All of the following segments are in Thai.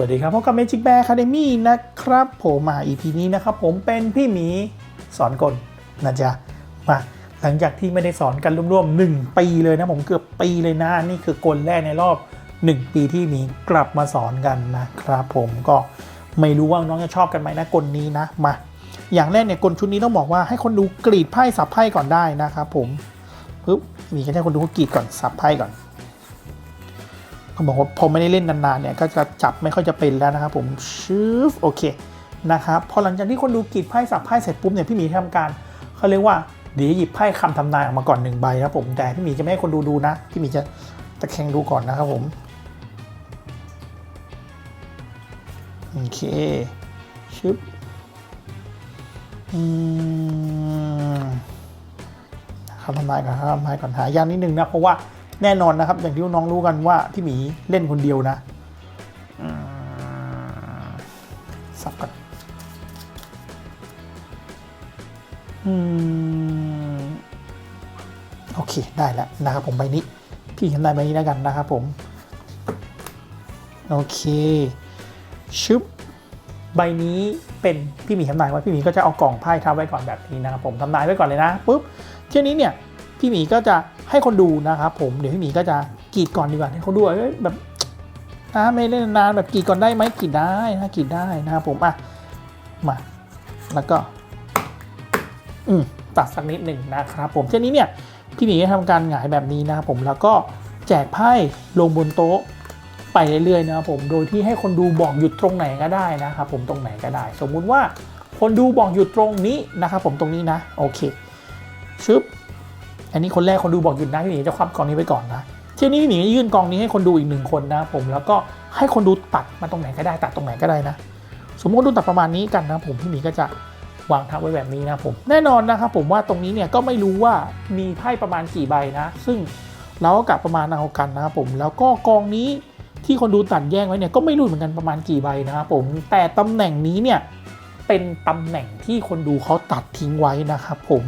วัสดีครับพบกับ Magic Bear Academy นะครับผมมา EP นี้นะครับผมเป็นพี่หมีสอนกลนะจ๊ะมาหลังจากที่ไม่ได้สอนกันร่วมๆ1 ปีเลยนะผมเกือบปีเลยนะ นี่คือกลแรกในรอบ 1 ปีที่หมีกลับมาสอนกันนะครับผมก็ไม่รู้ว่าน้องจะชอบกันไหมนะกลนี้นะมาอย่างแรกเนี่ยกลชุดนี้ต้องบอกว่าให้คนดูกรีดไพ่สับไพ่ก่อนได้นะครับผมปึ๊บมีก็ให้คนดูเขากรีดก่อนสับไพ่ก่อน เขาบอกว่าพอไม่ได้เล่นนานๆเนี่ยก็จะจับไม่ค่อยจะเป็นแล้วนะครับผมชืฟโอเคนะครับพอหลังจากที่คนดูกรีดไพ่สับไพ่เสร็จปุ๊บเนี่ยพี่หมีทำการเขาเรียกว่าเดี๋ยวหยิบไพ่คำทำนายออกมาก่อนหนึ่งใบนะครับผมแต่พี่หมีจะไม่ให้คนดูดูนะพี่หมีจะตะแคงดูก่อนนะครับผมโอเคชึบอืมคำทำนายก่อนคำทำนายก่อนหายากนิดนึงนะเพราะว่า แน่นอนนะครับ อย่างที่น้องรู้กันว่าพี่หมีเล่นคนเดียวนะอืมสับกันอืมโอเคได้แล้วนะครับผมใบนี้ พี่ทำได้ใบนี้แล้วกันนะครับผม โอเคชึบใบนี้เป็นพี่หมีทำนายว่าพี่หมีก็จะเอากล่องไพ่ทับไว้ก่อนแบบนี้นะครับผมทำนายไว้ก่อนเลยนะปุ๊บทีนี้เนี่ย พี่หมีก็จะให้คนดูนะครับผมเดี๋ยวพี่หมีก็จะกรีดก่อนดีกว่าให้เขาดูว่าเอ้ยแบบอ่าไม่เล่นนานแบบกรีดก่อนได้ไหมกรีดได้นะกรีดได้นะครับผมอะมาแล้วก็ อืมตัดสักนิดหนึ่งนะครับผมทีนี้เนี่ยพี่หมีจะทำการหงายแบบนี้นะครับผมแล้วก็แจกไพ่ลงบนโต๊ะไปเรื่อยๆนะครับผมโดยที่ให้คนดูบอกหยุดตรงไหนก็ได้นะครับผมตรงไหนก็ได้ สมมุติว่าคนดูบอกหยุดตรงนี้นะครับผมตรงนี้นะโอเคชึบ อันนี้คนแรกคนดูบอกหยุดนะพี่หมีจะควับกองนี้ไปก่อนนะทีนี้พี่หมีจะยื่นกองนี้ให้คนดูอีกหนึ่งคนนะผมแล้วก็ให้คนดูตัดมาตรงไหนก็ได้ตัดตรงไหนก็ได้นะ สมมติดูตัดประมาณนี้กันนะผมพี่หมีก็จะวางทับไว้แบบนี้นะผมแน่นอนนะครับผมว่าตรงนี้เนี่ยก็ไม่รู้ว่ามีไพ่ประมาณกี่ใบนะ ซึ่งเราก็กะประมาณเอากันนะครับผมแล้วก็กองนี้ที่คนดูตัดแย่งไว้เนี่ยก็ไม่รู้เหมือนกันประมาณกี่ใบนะครับผมแต่ตำแหน่งนี้เนี่ยเป็นตำแหน่งที่คนดูเขาตัดทิ้งไว้นะครับผม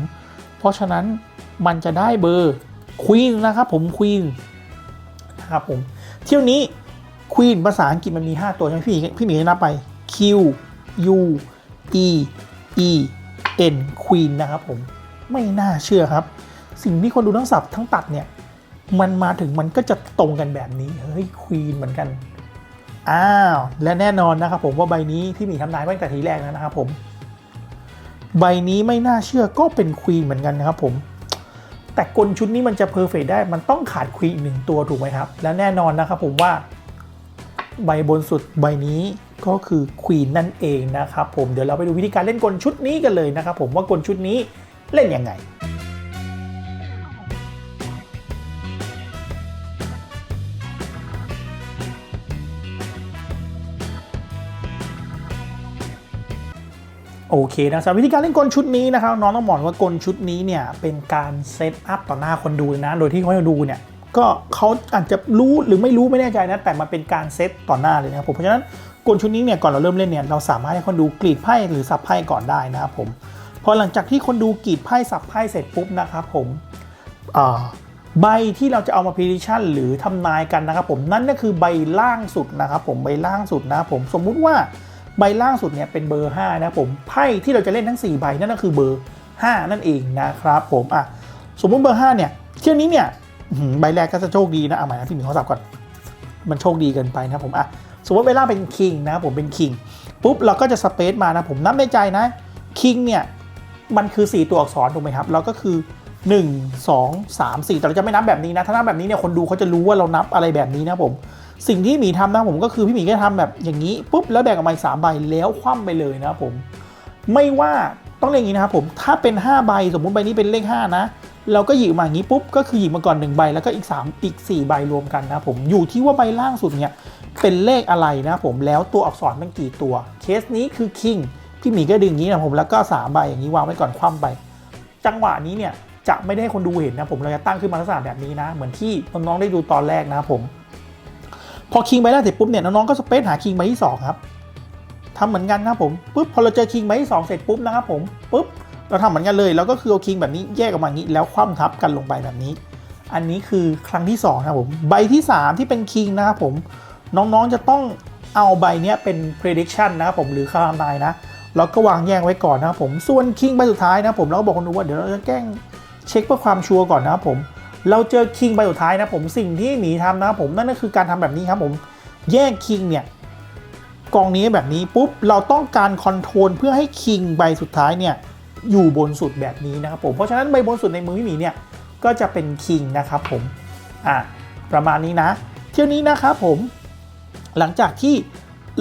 เพราะฉะนั้น มันจะได้เบอร์ควีนนะครับผมควีนนะครับผมเที่ยวนี้ควีนภาษาอังกฤษมันมี 5 ตัวใช่ไหมพี่พี่หมีนับไป Q U E E N ควีนนะครับผมไม่น่าเชื่อครับ สิ่งที่คนดูทั้งสับทั้งตัดเนี่ย มันมาถึงมันก็จะตรงกันแบบนี้ เฮ้ยควีนเหมือนกัน อ้าว และแน่นอนนะครับผมว่าใบนี้พี่หมีทำนายตั้งแต่ทีแรกแล้วนะครับผม ใบนี้ไม่น่าเชื่อก็เป็นควีนเหมือนกันนะครับผม แต่กลชุดนี้มันจะเพอร์เฟกได้ มันต้องขาดควีนอีกหนึ่งตัวถูกไหมครับ และแน่นอนนะครับผมว่าใบบนสุดใบนี้ก็คือควีนนั่นเองนะครับผมเดี๋ยวเราไปดูวิธีการเล่นกลชุดนี้กันเลยนะครับผมว่ากลชุดนี้เล่นยังไง โอเคนะสำหรับวิธีการเล่นกลชุดนี้นะครับน้องต้องบอกว่ากลชุดนี้เนี่ยเป็นการเซตอัพต่อหน้าคนดูเลยนะ โดยที่เขาจะดูเนี่ยก็เขาอาจจะรู้หรือไม่รู้ไม่แน่ใจนะแต่มันเป็นการเซตต่อหน้าเลยนะครับผมเพราะฉะนั้นกลชุดนี้เนี่ยก่อนเราเริ่มเล่นเนี่ยเราสามารถให้คนดูกรีดไพ่หรือสับไพ่ก่อนได้นะครับผมพอหลังจากที่คนดูกรีดไพ่สับไพ่เสร็จปุ๊บนะครับผมใบที่เราจะเอามาพิจิชันหรือทำนายกันนะครับผมนั่นก็คือใบล่างสุดนะครับผมใบล่างสุดนะครับผมสมมุติว่า ใบล่างสุดเนี่ยเป็นเบอร์ 5 นะผมไพ่ที่เราจะเล่นทั้ง 4 ใบนั่นก็คือเบอร์ 5 นั่นเองนะครับผมอะสมมุติเบอร์ 5 เนี่ยเที่ยวนี้เนี่ยใบแรกก็จะโชคดีนะเอาใหม่นะพี่หมีเขาสับก่อน มันโชคดีเกินไปนะผมอะสมมติใบล่างเป็นคิงนะผมเป็นคิงปุ๊บเราก็จะสเปซมานะผมนับในใจนะคิงเนี่ยมันคือ 4 ตัวอักษรถูกไหมครับเราก็คือ 1 2 3 4 แต่เราจะไม่นับแบบนี้นะ ถ้านับแบบนี้เนี่ยคนดูเขาจะรู้ว่าเรานับอะไรแบบนี้นะผม สิ่งที่หมีทำนะผมก็คือพี่หมีก็ทำแบบอย่างนี้ปุ๊บแล้วแบ่งออกมาสามใบแล้วคว่ำไปเลยนะผม ไม่ว่าต้องเรียกอย่างนี้นะครับผมถ้าเป็น 5 ใบสมมุติใบนี้เป็นเลข 5 นะ เราก็หยิบมาอย่างนี้ปุ๊บก็คือหยิบมาก่อน1ใบแล้วก็อีก 3 อีก 4 ใบรวมกันนะผมอยู่ที่ว่าใบล่างสุดเนี่ยเป็นเลขอะไรนะผมแล้วตัวอักษรมันกี่ตัว เคสนี้คือ king พี่หมีก็ดึงอย่างนี้นะผมแล้วก็3ใบอย่างนี้วางไว้ก่อนคว่ำไป จังหวะนี้เนี่ยจะไม่ได้ให้คนดูเห็นนะผมเราจะตั้งขึ้นมาลักษณะแบบนี้นะ เหมือนที่น้องๆได้ดูตอนแรกนะผม พอคิงใบแรกเสร็จปุ๊บเนี่ยน้องๆก็สเปซหาคิงใบที่สองครับทำเหมือนกันนะครับผมปุ๊บพอเราเจอคิงใบที่สองเสร็จปุ๊บนะครับผมปุ๊บเราทำเหมือนกันเลยแล้วก็คือเอาคิงแบบนี้แยกออกมาอย่างนี้แล้วคว่ำทับกันลงไปแบบนี้ อันนี้คือครั้งที่สองนะครับผมใบที่สามที่เป็นคิงนะครับผมน้องๆจะต้องเอาใบเนี้ยเป็น prediction นะครับผมหรือคำทำนายนะแล้วก็วางแยกไว้ก่อนนะครับผมส่วน king ใบสุดท้ายนะผมเราก็บอกคนดูว่าเดี๋ยวเราจะแกล้งเช็คเพื่อความชัวร์ก่อนนะครับผม เราเจอ king ใบสุดท้ายนะผมสิ่งที่หมีทำนะผมนั่นก็คือการทำแบบนี้ครับผมแยก king เนี่ยกองนี้แบบนี้ปุ๊บเราต้องการคอนโทรลเพื่อให้คิงใบสุดท้ายเนี่ยอยู่บนสุดแบบนี้นะครับผมเพราะฉะนั้นใบบนสุดในมือหมีเนี่ยก็จะเป็นคิงนะครับผมอะประมาณนี้นะ เที่ยวนี้นะครับผมหลังจากที่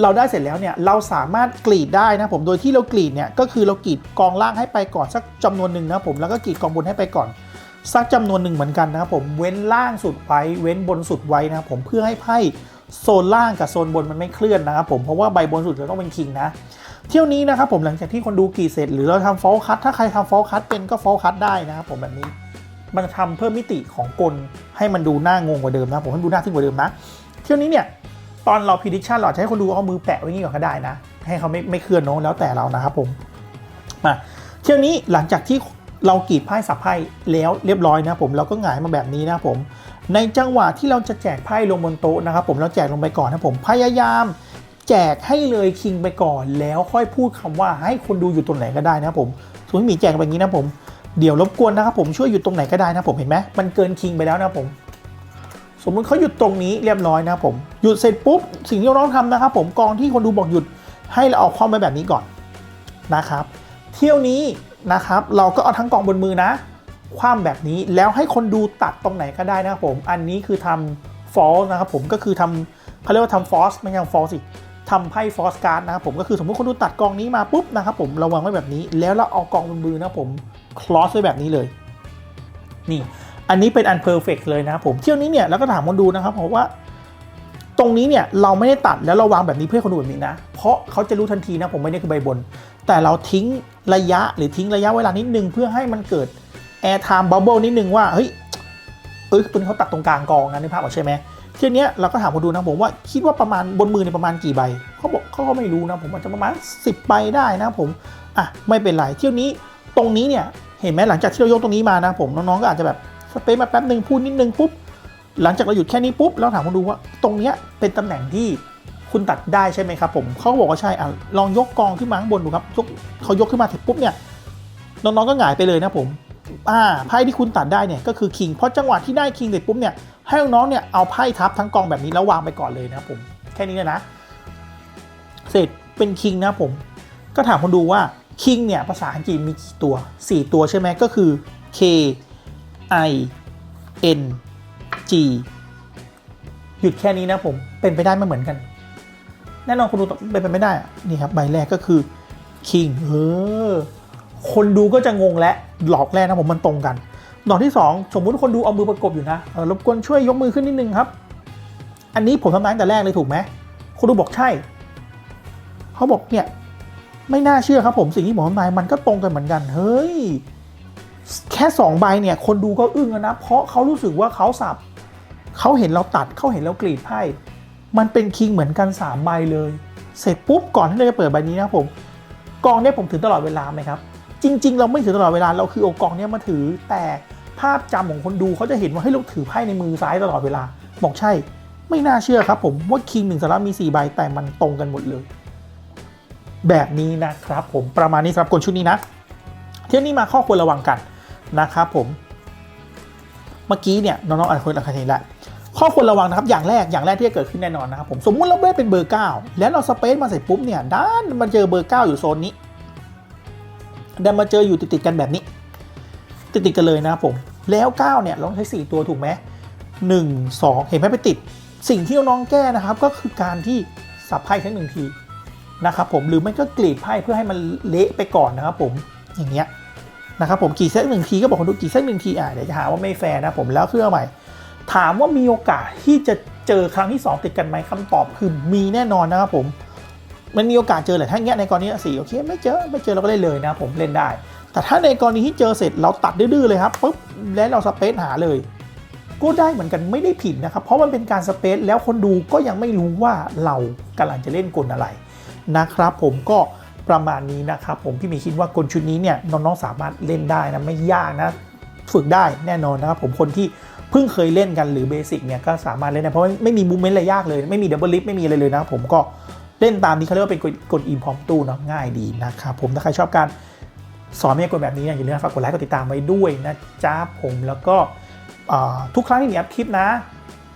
เราได้เสร็จแล้วเนี่ยเราสามารถกรีดได้นะผมโดยที่เรากรีดเนี่ยก็คือเรากรีดกองล่างให้ไปก่อนสักจำนวนหนึ่งนะผมแล้วก็กรีดกองบนให้ไปก่อน สักจำนวนหนึ่งเหมือนกันนะครับผมเว้นล่างสุดไว้เว้นบนสุดไว้นะครับผมเพื่อให้ไพ่โซนล่างกับโซนบนมันไม่เคลื่อนนะครับผมเพราะว่าใบบนสุดจะต้องเป็นคิงนะเที่ยวนี้นะครับผมหลังจากที่คนดูกรีดเสร็จ หรือเราทำฟอลคัตถ้าใครทำฟอลคัตเป็นก็ฟอลคัตได้นะครับผมแบบนี้มันจะทำเพิ่มมิติของกลให้มันดูน่างงกว่าเดิมนะผมให้ดูน่าทึ่งกว่าเดิมนะเที่ยวนี้เนี่ยตอนเราพิจิชันเราจะให้คนดูเอามือแปะไว้นี่ก่อนก็ได้นะให้เขาไม่ไม่เคลื่อนเนอะแล้วแต่เรานะครับผมมาเที่ยวนี้หลังจากที่ เรากรีดไพ่สับไพ่แล้วเรียบร้อยนะผมเราก็หงายมาแบบนี้นะผม ในจังหวะที่เราจะแจกไพ่ลงบนโต๊ะนะครับผมเราแจกลงไปก่อนนะผมพยายามแจกให้เลยคิงไปก่อนแล้วค่อยพูดคำว่าให้คนดูอยู่ตรงไหนก็ได้นะผมส่วนที่หมีแจกแบบนี้นะผม เดี๋ยวรบกวนนะครับผมช่วยอยู่ตรงไหนก็ได้นะผมเห็นไหมมันเกินคิงไปแล้วนะผม สมมติเขาหยุดตรงนี้เรียบร้อยนะผมหยุดเสร็จปุ๊บสิ่งที่เราต้องทำนะครับผมกองที่คนดูบอกหยุดให้เราเอาความไปแบบนี้ก่อนนะครับ เที่ยวนี้ นะครับ เราก็เอาทั้งกล่องบนมือนะคว่ำแบบนี้แล้วให้คนดูตัดตรงไหนก็ได้นะครับผม อันนี้คือทำฟอสนะครับผมก็คือทำเขาเรียกว่าทำฟอสไม่ใช่ฟอสสิทำไพ่ฟอสการ์ดนะครับผมก็คือสมมติคนดูตัดกองนี้มาปุ๊บนะครับผมเราวางไว้แบบนี้ แล้วเราเอากองบนมือนะครับผมคลอสไว้แบบนี้เลย นี่ อันนี้เป็นอันเพอร์เฟกเลยนะครับผมเที่ยวนี้เนี่ยแล้วก็ถามคนดูนะครับผมว่า ตรงนี้เนี่ยเราไม่ได้ตัดแล้วเราวางแบบนี้เพื่อคนดูแบบนี้นะ เพราะเขาจะรู้ทันทีนะผมไม่ได้คือใบบน แต่เราทิ้ง ระยะหรือทิ้งระยะเวลานิดนึง เพื่อให้มันเกิด air time bubble นิดนึงว่า เฮ้ยเอ้ยตัวนี้เขาตัดตรงกลางกองนะนึกภาพออกใช่ไหมเที่ยวนี้เราก็ถามคนดูนะผมว่าคิดว่าประมาณบนมือในประมาณกี่ใบเขาบอกเขาก็ไม่รู้นะผมอาจจะประมาณ 10ใบได้นะผมอะไม่เป็นไรเที่ยวนี้ตรงนี้เนี่ยเห็นไหมหลังจากที่เรายกตรงนี้มานะผมน้องๆก็อาจจะแบบสเปซมาแป๊บหนึ่งพูดนิดนึงปุ๊บหลังจากเราหยุดแค่นี้ปุ๊บเราถามคนดูว่าตรงเนี้ยเป็นตำแหน่งที่ คุณตัดได้ใช่ไหมครับผมเขาก็บอกว่าใช่อะลองยกกองขึ้นมาข้างบนดูครับยกเขายกขึ้นมาเสร็จปุ๊บเนี่ยน้องๆก็หงายไปเลยนะผมอ่าไพ่ที่คุณตัดได้เนี่ยก็คือคิงเพราะจังหวะที่ได้คิงเสร็จปุ๊บเนี่ยให้น้องๆเนี่ยเอาไพ่ทับทั้งกองแบบนี้แล้ววางไปก่อนเลยนะผมแค่นี้เลยนะ เสร็จเป็นคิงนะผม ก็ถามคนดูว่าคิงเนี่ยภาษาอังกฤษมีกี่ตัว 4 ตัวใช่ไหมก็คือ K I N G หยุดแค่นี้นะผมเป็นไปได้ไม่เหมือนกัน แน่นอนคนดูต้องเป็นไปไม่ได้อะนี่ครับใบแรกก็คือคิงเออคนดูก็จะงงและหลอกแรกนะผมมันตรงกันดอกที่ 2 สมมุติคนดูเอามือประกบอยู่นะรบกวนช่วยยกมือขึ้นนิดนึงครับ อันนี้ผมทำนายตั้งแต่แรกเลยถูกไหมคนดูบอกใช่เขาบอกเนี่ยไม่น่าเชื่อครับผมสิ่งที่ผมทำนายมันก็ตรงกันเหมือนกัน เฮ้ย แค่สองใบเนี่ย คนดูก็อึ้งแล้วนะ เพราะเขารู้สึกว่าเขาสับเขาเห็นเราตัดเขาเห็นเรากรีดไพ่ มันเป็นคิงเหมือนกันสามใบเลย เสร็จปุ๊บก่อนที่เราจะเปิดใบนี้นะผมกองเนี่ยผมถือตลอดเวลาไหมครับ จริง ๆ เราไม่ถือตลอดเวลาเราคือเอากองเนี่ยมาถือแต่ภาพจำของคนดูเขาจะเห็นว่าให้ยเราถือไพ่ในมือซ้ายตลอดเวลา บอกใช่ ไม่น่าเชื่อครับ ผมว่าคิงหนึ่งสาระมี4ใบแต่มันตรงกันหมดเลย แบบนี้นะครับ ผมประมาณนี้สำหรับคนชุดนี้นะ เที่ยนี้มาข้อควรระวังกันนะครับผม เมื่อกี้เนี่ยน้องๆอาจจะเคยเห็นแล้ว ข้อควรระวังนะครับอย่างแรกอย่างแรกที่จะเกิดขึ้นแน่นอนนะครับผมสมมุติเราได้เป็นเบอร์ 9 แล้วเราสเปซมาเสร็จปุ๊บเนี่ยด้านมันเจอเบอร์ 9 อยู่โซนนี้ดันมาเจออยู่ติดๆกันแบบนี้ ติดๆกันเลยนะครับผมแล้ว 9 เนี่ยเราต้องใช้ 4 ตัวถูกไหมหนึ่งสองเห็นไหมไปติด สิ่งที่น้องแก้นะครับก็คือการที่สับไพ่ทั้งหนึ่งทีนะครับผมหรือไม่ก็กรีดไพ่เพื่อให้มันเละไปก่อนนะครับผมอย่างเงี้ยนะครับผมกี่เซตหนึ่งทีก็บอกคนดูกี่เซตหนึ่งทีอะเดี๋ยวจะหาว่าไม่แฟร์นะผมแล้วเครื่องใหม่ ถามว่ามีโอกาสที่จะเจอครั้งที่ 2 ติดกันไหมคำตอบคือมีแน่นอนนะครับผม มันมีโอกาสเจอแหละถ้าเงี้ยในกรณีสี่โอเคไม่เจอไม่เจอเราก็เล่นเลยนะผมเล่นได้ แต่ถ้าในกรณีที่เจอเสร็จเราตัดดื้อเลยครับปุ๊บแล้วเราสเปซหาเลยก็ได้เหมือนกันไม่ได้ผิดนะครับ เพราะมันเป็นการสเปซแล้วคนดูก็ยังไม่รู้ว่าเรากำลังจะเล่นกลอะไรนะครับ ผมก็ประมาณนี้นะครับ ผมพี่มีคิดว่ากลชุดนี้เนี่ยน้องๆสามารถเล่นได้นะไม่ยากนะ ฝึกได้แน่นอนนะครับผมคนที่ เพิ่งเคยเล่นกันหรือเบสิกเนี่ยก็สามารถเล่นได้เพราะไม่มีมูเมนต์อะไรยากเลย ไม่มีดับเบิลลิฟไม่มีอะไรเลยนะผมก็เล่นตามที่เขาเรียกว่าเป็นกดอินพร้อมตู้เนาะง่ายดีนะครับผมถ้าใครชอบการสอนเมียกลแบบนี้เนี่ยอย่าลืมฝากกดไลค์กดติดตามไว้ด้วยนะจ๊ะผมแล้วก็ทุกครั้งที่มีอัพคลิปนะ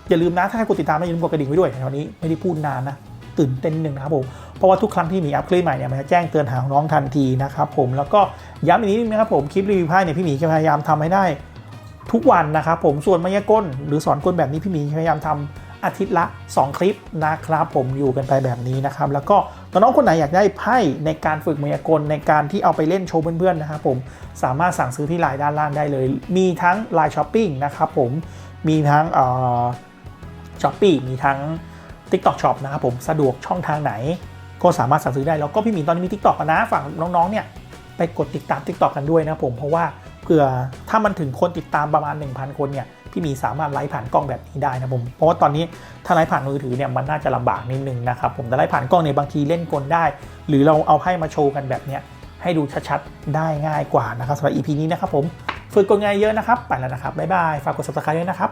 อย่าลืมนะถ้าใครกดติดตามอย่าลืมกดกระดิ่งไว้ด้วยตอนนี้ไม่ได้พูดนานนะตื่นเต้นนิดนึงนะครับผมเพราะว่าทุกครั้งที่มีอัพคลิปใหม่เนี่ยมันจะแจ้งเตือนหาน้องทันทีนะครับผมแล้วก็ย้ำอีกนิดนึงนะครับผมคลิปรีวิวไพ่เนี่ยพี่หมีจะพยายามทำให้ได้ ทุกวันนะครับผมส่วนมายากลหรือสอนกลแบบนี้พี่หมีพยายามทำอาทิตย์ละ 2 คลิปนะครับผมอยู่กันไปแบบนี้นะครับ แล้วก็น้องๆคนไหนอยากได้ไพ่ในการฝึกมายากลในการที่เอาไปเล่นโชว์เพื่อนๆนะครับผมสามารถสั่งซื้อที่ไลน์ด้านล่างได้เลย มีทั้งไลน์ช้อปปิ้งนะครับผมมีทั้งช้อปปี้มีทั้ง TikTok Shop นะครับผมสะดวกช่องทางไหน ก็สามารถสั่งซื้อได้แล้วก็พี่หมีตอนนี้มี TikTok กันนะฝากน้องๆเนี่ยไปกดติดตาม TikTok กันด้วยนะผมเพราะว่า เผื่อถ้ามันถึงคนติดตามประมาณ 1,000 คนเนี่ยพี่มีสามารถไลฟ์ผ่านกล้องแบบนี้ได้นะผม เพราะว่าตอนนี้ถ้าไลฟ์ผ่านมือถือเนี่ยมันน่าจะลำบากนิดนึงนะครับผมแต่ไลฟ์ผ่านกล้องเนี่ยบางทีเล่นกลได้ หรือเราเอาให้มาโชว์กันแบบเนี้ยให้ดูชัดๆ ได้ง่ายกว่านะครับสำหรับ EP นี้นะครับผม ฝึกกลง่ายเยอะนะครับ ไปแล้วนะครับ บ๊ายบาย ฝากกด subscribe ด้วยนะครับ